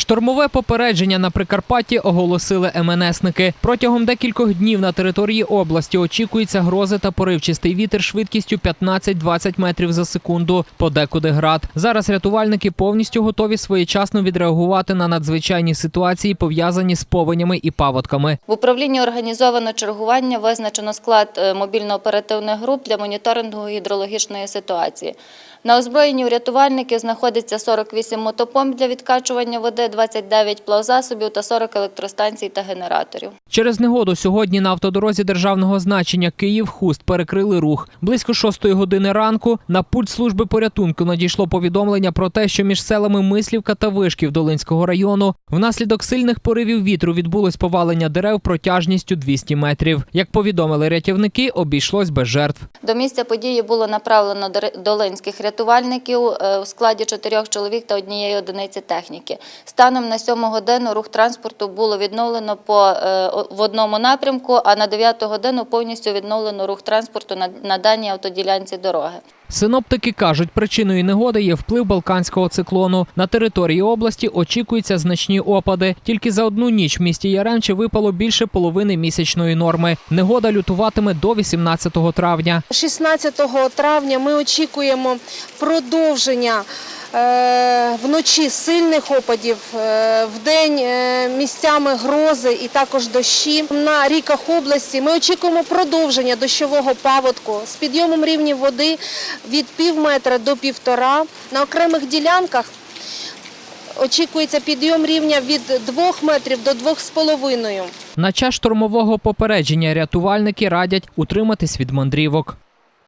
Штормове попередження на Прикарпатті оголосили МНСники. Протягом декількох днів на території області очікується грози та поривчистий вітер швидкістю 15-20 метрів за секунду, подекуди град. Зараз рятувальники повністю готові своєчасно відреагувати на надзвичайні ситуації, пов'язані з повенями і паводками. В управлінні організовано чергування, визначено склад е, мобільно-оперативних груп для моніторингу гідрологічної ситуації. На озброєнні у рятувальників знаходиться 48 мотопомп для відкачування води, 29 плавзасобів та 40 електростанцій та генераторів. Через негоду сьогодні на автодорозі державного значення Київ-Хуст перекрили рух. Близько шостої години ранку на пульт служби порятунку надійшло повідомлення про те, що між селами Мислівка та Вишків Долинського району внаслідок сильних поривів вітру відбулось повалення дерев протяжністю 200 метрів. Як повідомили рятівники, обійшлось без жертв. До місця події було направлено долинських рятувальників е, у складі чотирьох чоловік та однієї одиниці техніки. Станом на сьому годину рух транспорту було відновлено по, е, в одному напрямку, а на 9 годину повністю відновлено рух транспорту на, на даній автоділянці дороги. Синоптики кажуть, причиною негоди є вплив балканського циклону. На території області очікуються значні опади. Тільки за одну ніч в місті Яремче випало більше половини місячної норми. Негода лютуватиме до 18 травня. 16 травня ми очікуємо продовження вночі сильних опадів, е, вдень е, місцями грози і також дощі. На ріках області ми очікуємо продовження дощового паводку з підйомом рівня води від пів метра до півтора. На окремих ділянках очікується підйом рівня від 2 метрів до 2,5. На час штормового попередження рятувальники радять утриматись від мандрівок.